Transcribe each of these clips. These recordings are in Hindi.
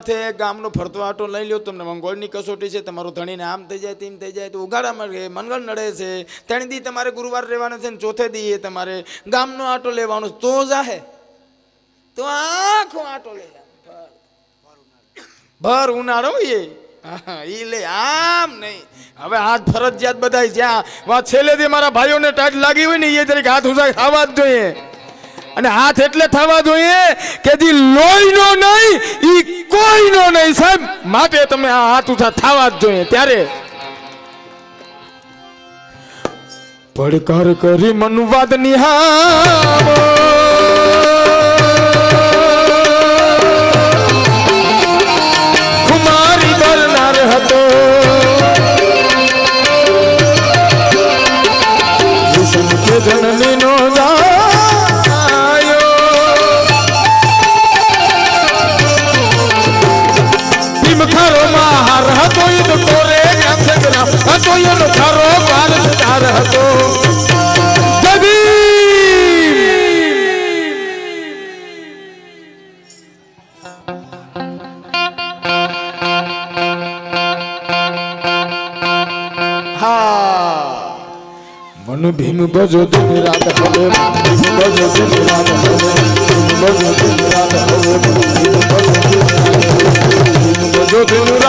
સાથે ગામનો ફરતો આટો લઈ લ્યો. તમને મંગોળની કસોટી છે તમારું ધણીને આમ થઈ જાય તેમ થઈ જાય તો ઉઘાડામાં રહે મંગળ નડે છે. ત્રણ દી તમારે ગુરુવાર રહેવાના છે ને ચોથે દીએ તમારે ગામનો આટો લેવાનો. તો જાહે. તો આખો આટો લે. ભર ઉનાળો એ. હા, ઈ લે આમ નહીં. હવે હાથ ફરજિયાત બધાય જ્યાં. છેલ્લેથી મારા ભાઈઓને ટાઈટ લાગી હોય ને એ તરીકે હાથ ઉસા ખાવા જ જોઈએ. અને હાથ એટલે થવા જોઈએ કે જે લોહીનો નહીં, ઈ કોઈનો નહીં સાહેબ. માટે તમે આ હાથ ઉઠા થવા જ જોઈએ ત્યારે. પડકાર કરી મનુવાદ નિહાળો. থাকো মনু ভীম বজ তুমি রাত হবে বজ তুমি রাত হবে বজ তুমি রাত হবে বজ তুমি রাত হবে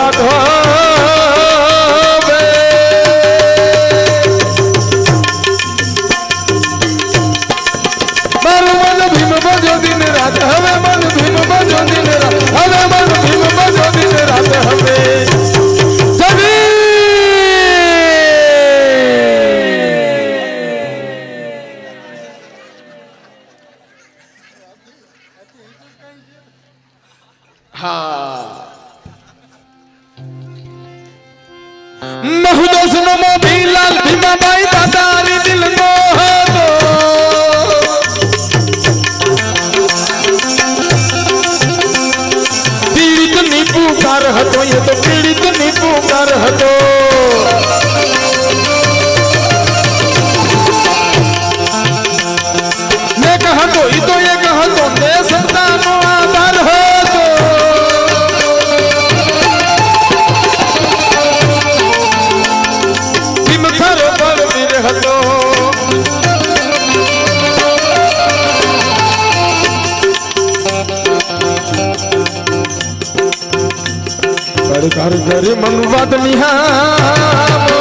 ઘર ઘર ઘર મંગવાદ નિહામો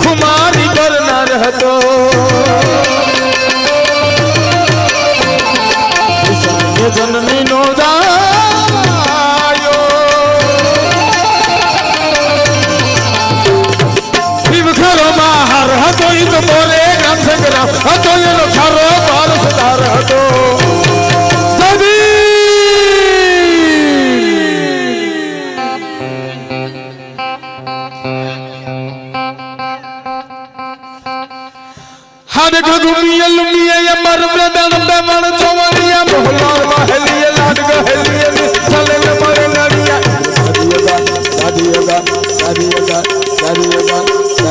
ખુમારી કરનાર હતો. જનની નો દાયો ઘરોમાં હાર હતો એ તો બોલે ગ્રામ સંગ્રામ હતો, એનો ખારો બાર સુધાર હતો.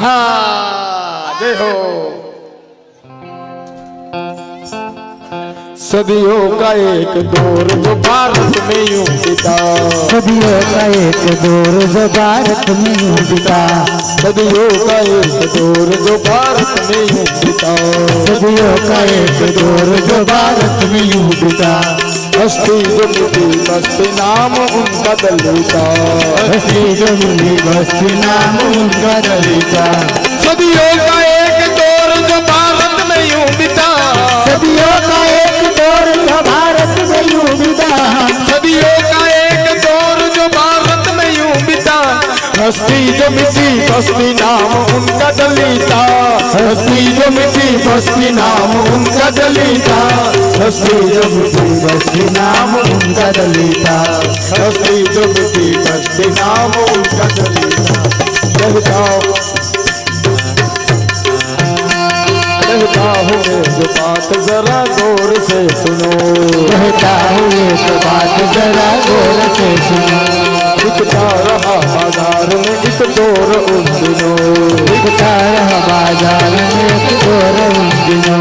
हाँ, जय हो सदियों का एक दौर जो भारत में यूँ बिता। सदियों का एक दौर जो भारत में यूँ बिता। सदियों का एक दौर जो भारत में यूँ बिता। सदियों का एक दौर जो भारत में यूँ बिता। हस्ती जो मिली मस्ती नाम उनका दलिता। हस्ती जो मिली बस्ती नाम उनका दलिता। सदियों का एक दौर जो भारत में यूँ बीता। सदियों का एक दौर जो भारत में यूँ बीता। सदियों का एक दौर जो भारत में यूँ बीता। हस्ती जो मिटी बस्ती नाम, उनका दलिता। हस्ती जो मिटी बस्ती नाम, उनका दलिता। हस्ती जो मिटी बस्ती नाम, उनका दलिता। हस्ती जो मिटी बस्ती नाम, उनका दलिता। कहता कहता हूँ जो बात जरा गौर से सुनो। कहता हूँ एक बात जरा गौर से सुनो। दिखता रहा बाज़ार में एक दौर उन दिनों दिखता रहा बाज़ार में एक दौर उन दिनों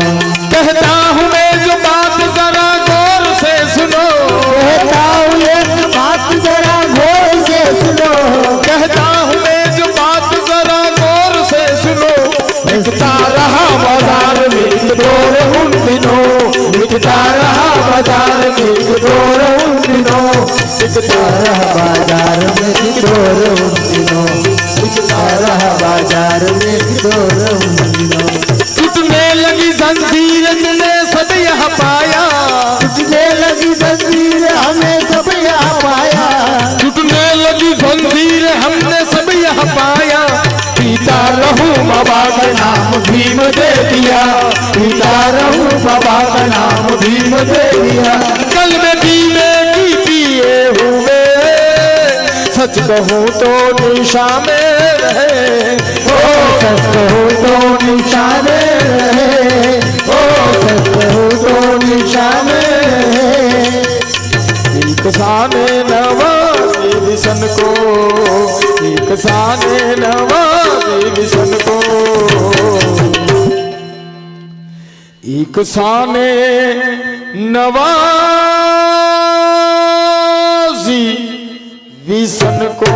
कहता हूँ मैं जो बात जरा गौर से सुनो। कहता हूँ एक बात जरा गौर से सुनो। कहता हूँ मैं जो बात जरा गौर से सुनो। दिखता रहा बाज़ार में एक दौर उन दिनों दिखता रहा बाज़ार में एक दौर रहा बाज़ार में एक दौर उन दिनों रहा बाज़ार में एक दौर उन दिनों लगी जंजीर ने सब यह पाया। तुझे लगी तस्वीर हमें सब यहाँ पाया। टूटने लगी जंजीर हमने सब यह पाया। पीता रहूँ बाबा का नाम भीम दे दिया। पीता रहूँ बाबा का नाम भीम दे दिया। सच कहूँ तो निशा में रहे। ओ सस्त हो तो निशाने रहे। ओ सस्त हो तो निशाने रहे। एक साने नवाजी विसन को, एक साने नवाजी विसन को। एक साने नवाजी को।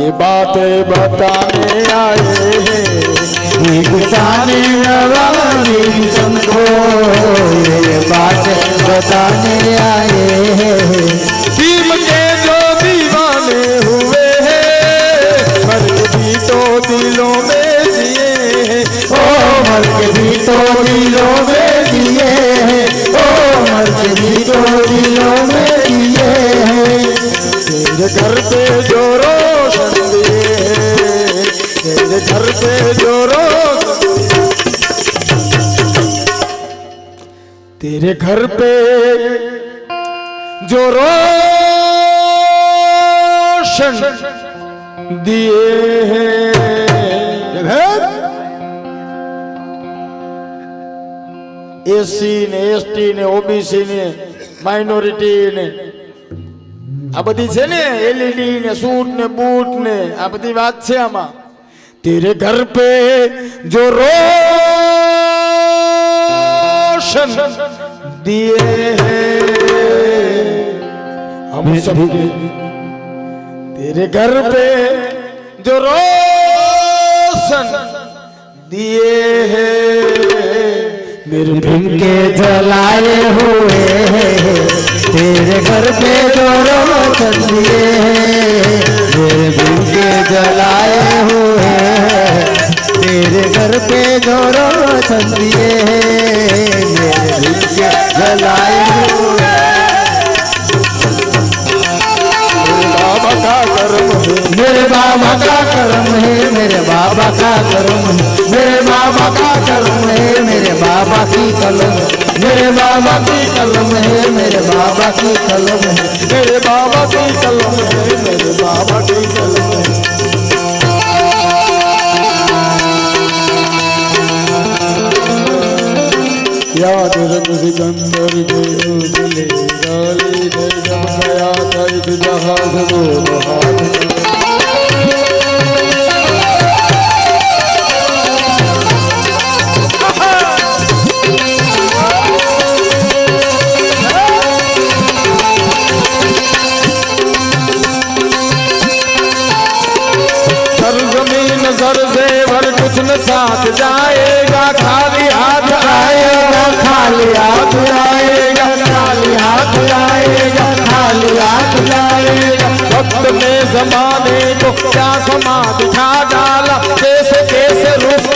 ये बातें बताने आए हैं। किशन को। ये बात बताने आए हैं। भीम के जो दीवाने हुए हैं, मर्द भी तो दिलों में जिए हैं। ओ, मर्द भी तो दिलों में दिए हैं। ओ, मर्द भी तो दिलों में घर पे जो रोशन दिए हैं तेरे घर पे जो रोशन तेरे घर पे जो रोशन दिए हैं એસી ને એસટી ને ઓબીસી ને માઇનોરિટી ને આ બધી છે ને એલઈડી ને સૂટ ને બૂટ ને આ બધી વાત છે આમાં તેરે ઘર पे जो रोशन दिए हैं हम सबके तेरे घर पे जो रोशन दिए हैं मेरे भीम के जलाए हुए हैं तेरे घर पे जो रोशन दिए तेरे के जलाए हुए तेरे घर पे जो रोशन दिए मेरे के जलाए मेरे बाबा का कर्म है, मेरे बाबा का कर्म मेरे बाबा का कर्म है, मेरे बाबा की कलम मेरे बाबा की कलम है, मेरे बाबा की कलम है। मेरे बाबा की कलम है, मेरे बाबा की कलम है। याद रंग सिकंदर के बोले गाली दे जब गया था इस जहाज़ दो सर जेवर कुछ न साथ जाएगा, खाली हाथ आएगा, खाली हाथ आएगा, खाली हाथ आएगा, खाली हाथ आएगा। वक्त में जमाने को क्या समाध छा डाला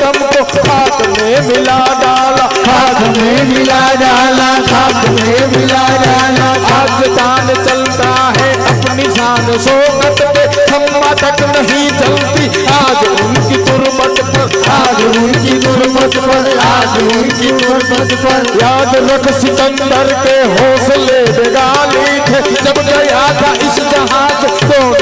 कैसे कैसे को हाथ में मिला डाला, हाथ में मिला डाला, हाथ में मिला डाला। पाकिस्तान चलता है अपनी शान शोकत पे, खम्मा तक नहीं चलती। आज उनकी तुरबत पर, आज उनकी गुरबत पर, आज उनकी गुरबत पर। याद रख सिकंदर के हौसले बेगाली थे जब गया था इस जहाज़ से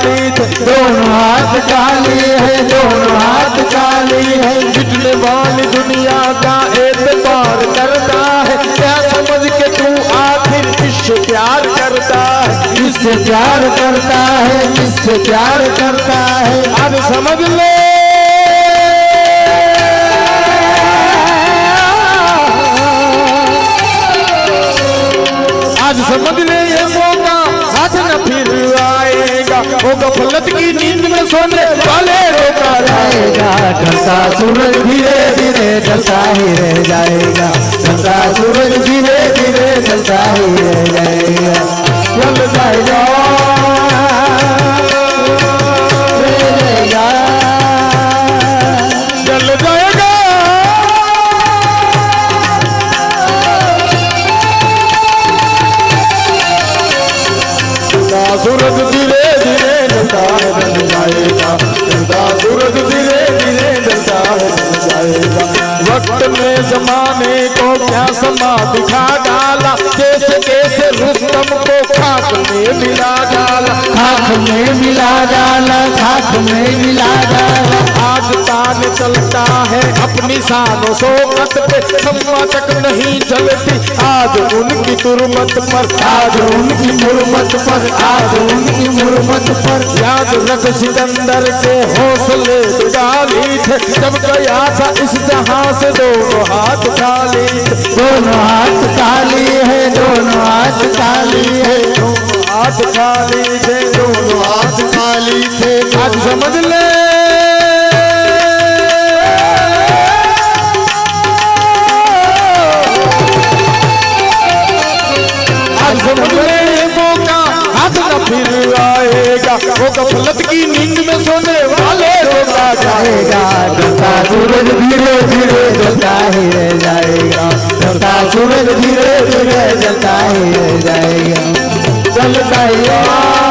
हाथ दोनों हाथ काली है, दोनों हाथ काली है। मिटने वाली दुनिया का एतबार करता है, क्या समझ के तू आखिर इससे प्यार करता है? किससे प्यार करता है, किससे प्यार करता है? अब समझ ले। आज समझ गफलत की नींद में सोने वाले रोका जाएगा। ढसा सूरज धीरे धीरे ढसा ही रह जाएगा। ढसा सूरज धीरे धीरे ढसा ही रह जाएगा। जाएगा। शानो शोकत पे खम्मा तक नहीं चलती आज उनकी तुरमत पर आज उनकी मुरमत पर आज उनकी मुरमत पर। याद रख सिकंदर के हौसले डाली थे। जब गया था इस जहाँ से दोनों हाथ खाली दोनों हाथ काली है दोनों हाथ काली है। दोनों हाथ खाली थे दोनों हाथ खाली थे। आज समझ ले। वो गफलत की नींद में सोने वाले रोका जाएगा। जाएगा सूरज धीरे धीरे जलता ही रह जाएगा। ढलता सूरज धीरे धीरे जलता ही रह जाएगा। जलता जाएगा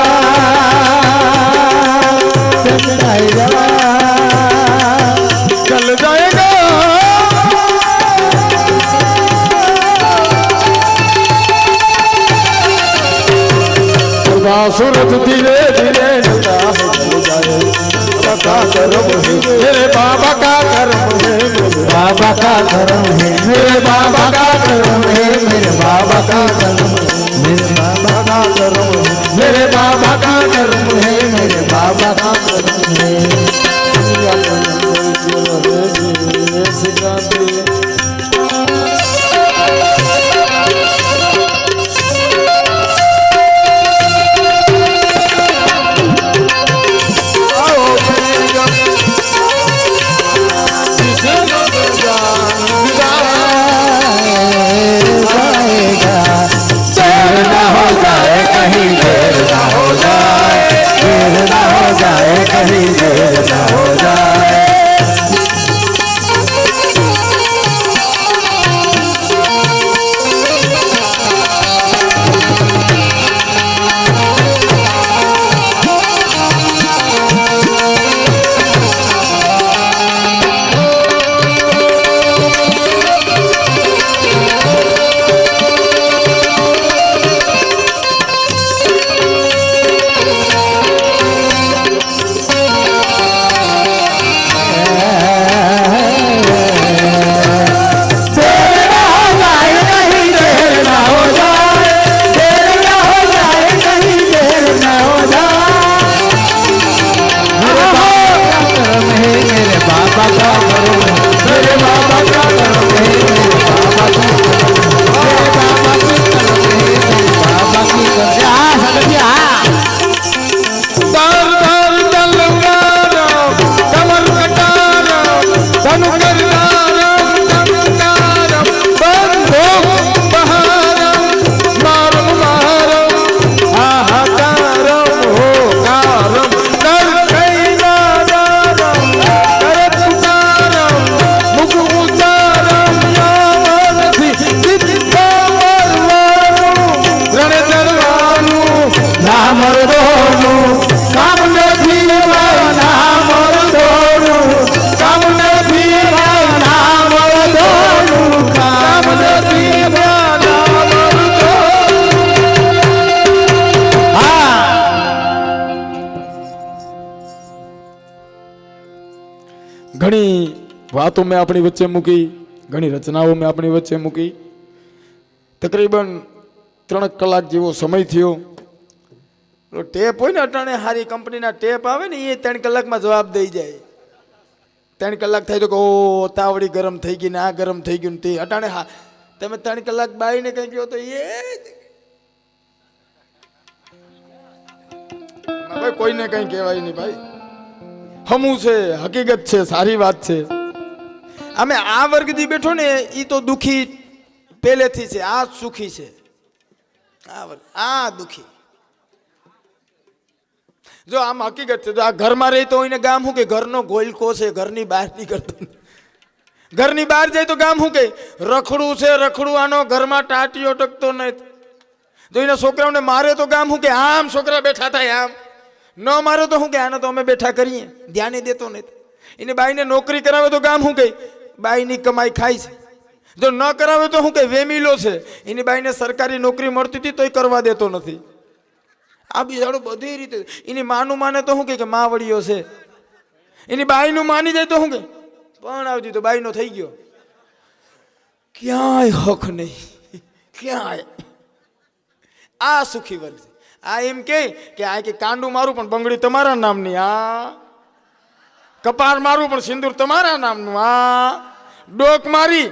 खुदा सूरज धीरे धीरे ढलता है जाएगा का करम है, मेरे बाबा का करम है, मेरे बाबा का करम है, मेरे बाबा का करम है, मेरे बाबा का करम मेरे बाबा का करम है, मेरे बाबा का करम है, मेरे बाबा का करम है। ઘણી વાતો મેં આપણી વચ્ચે મૂકી, ઘણી રચનાઓ મેં આપણી વચ્ચે મૂકી. તકરીબન ત્રણ કલાક જેવો સમય થયો. ટેપ હોય ને અટાણે સારી કંપનીના ટેપ આવે ને, એ ત્રણ કલાકમાં જવાબ દઈ જાય. ત્રણ કલાક થાય તો કે ઓ તાવડી ગરમ થઈ ગઈ ને આ ગરમ થઈ ગયું ને તે. અટાણે, હા, તમે ત્રણ કલાક બાઈને કંઈ કહો તો એ કોઈને કંઈ કહેવાય નહીં ભાઈ. હમું છે, હકીકત છે, સારી વાત છે. અમે આ વર્ગ જે બેઠો ને એ તો દુખી પહેલેથી છે, આ સુખી છે. આ વર્ગ, આ દુખી. જો આમ હકીકત છે, જો આ ઘરમાં રહેતો હોય ને ગામ શું કે, ઘરનો ગોલકો છે, ઘરની બહાર નીકળતો. ઘરની બહાર જાય તો ગામ શું કે, રખડું છે, રખડું, આનો ઘરમાં ટાટીઓ ટકતો નહીં જોઈને છોકરાઓને મારે તો ગામ શું કે, આમ છોકરા બેઠા થાય, આમ. ન મારે તો શું કે આને તો અમે બેઠા કરીએ, ધ્યાને દેતો નથી એને બાઈને નોકરી કરાવે તો ગામ શું કહે બાઈની કમાઈ ખાય છે. જો ન કરાવે તો શું કે વેમીલો છે? એની બાઈને સરકારી નોકરી મળતી હતી તોય કરવા દેતો નથી. આ બિચારો બધી રીતે, એની માનું માને તો શું કે માવડીઓ છે. એની બાઈનું માની જાય તો શું કે પણ આવતી તો બાઈનો થઈ ગયો. ક્યાંય હક નહીં. ક્યાંય. આ સુખી વર્ગ આ એમ કે કે આ કે કાંડું મારું પણ બંગડી તમારા નામની, આ. કપાળ મારું પણ સિંદૂર તમારા નામનું, આ. ડોક મારી